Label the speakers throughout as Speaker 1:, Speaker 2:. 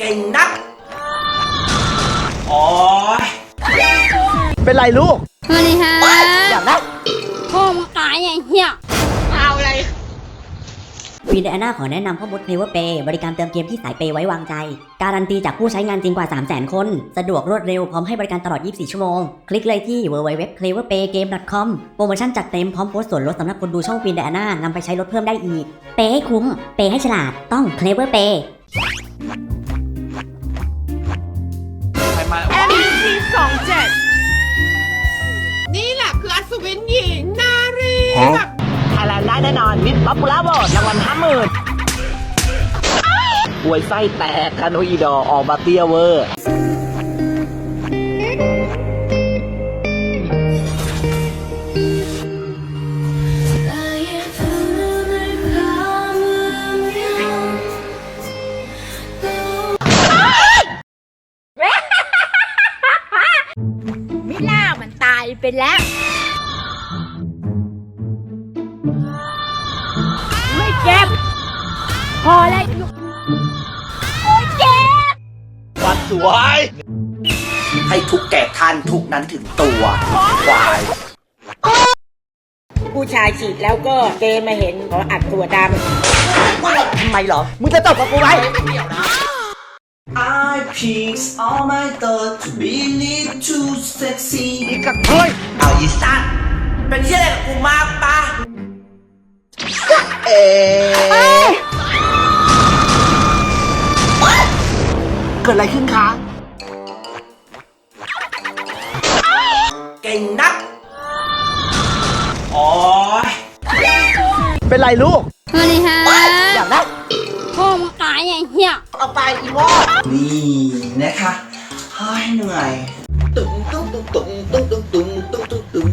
Speaker 1: เก่งนักโอ้ย
Speaker 2: เป็นไรลูก
Speaker 3: สวัสดีค่ะ
Speaker 2: อยากได้
Speaker 3: พ่อมึงตายอย่างเหี้ย
Speaker 4: วีเดอนาขอแนะนำพ่อมด Clever Pay บริการเติมเกมที่สายเปย์ไว้วางใจ การันตีจากผู้ใช้งานจริงกว่า 300,000 คน สะดวกรวดเร็วพร้อมให้บริการตลอด 24 ชั่วโมง คลิกเลยที่ www.cleverpaygame.com โปรโมชั่นจัดเต็มพร้อมโพสต์ส่วนลดสำหรับคนดูช่องวีเดอานานำไปใช้ลดเพิ่มได้อีก เปย์ให้คุ้ม เปย์ให้ฉลาด ต้อง Clever Pay
Speaker 1: ใครมา
Speaker 5: นี่แหละคืออัศวินหญิงนารีแบบ
Speaker 2: ไทยแลนด์ได้แน่นอนมิสป๊อปปูล่าโหวตรางวัลห้าหมื่นป่วยไส้แตกคาโนอีดอร์ออกมาเตี้ยเวอร์
Speaker 3: มิล่ามันตายไปแล้วไม่เจ็บพอแล้ว
Speaker 2: ฟันสวย
Speaker 1: ให้ทุกแก่ท่านทุกนั้นถึงตัวควาย
Speaker 6: ผู้ชายฉีดแล้วก็เกย์มาเห็นขออัดตัวด
Speaker 2: ทำไมเหรอ มึงจะตบกับกูไหม
Speaker 1: I pick all my thoughts to believe too sexy
Speaker 2: กับเทย
Speaker 1: เอาอีสัตว์เป็นที่อะไรกับกูมากปะ
Speaker 2: เอ๊ะเกิดอะไรขึ้นคะ
Speaker 1: เก่งนักโอ้ย
Speaker 2: เป็นไรลูก
Speaker 3: สวัสดีค่ะ
Speaker 2: อยากได้
Speaker 3: พ่อมึ งตายอย่างเหี้ย
Speaker 2: เอาไปอีวอ
Speaker 1: นี่นะคะเฮ้ยเหนื่อยตุ้งตุ้งตุ้งตุ้งตุ้งตุ้งตุ้งตุ้งตุ้งตุ้ง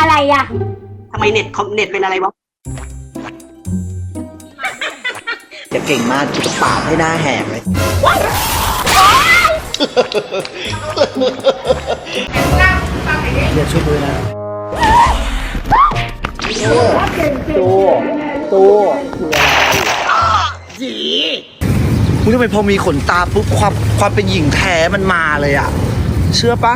Speaker 3: อะไรอะำ
Speaker 6: ทำไมเน็ตคอมเน็ตเป็นอะไรวะ
Speaker 2: อย่าเก่งมากจะปาดให้หน้าแหกเลยเดี๋ยวช่วยด้วยนะ ตัวตัวคืออะไรจีมึงทำไมพอมีขนตาปุ๊บความความเป็นหญิงแท้มันมาเลยอะ เชื่อปะ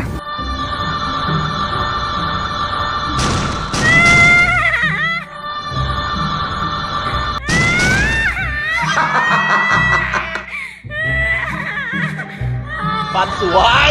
Speaker 2: ฟันสวย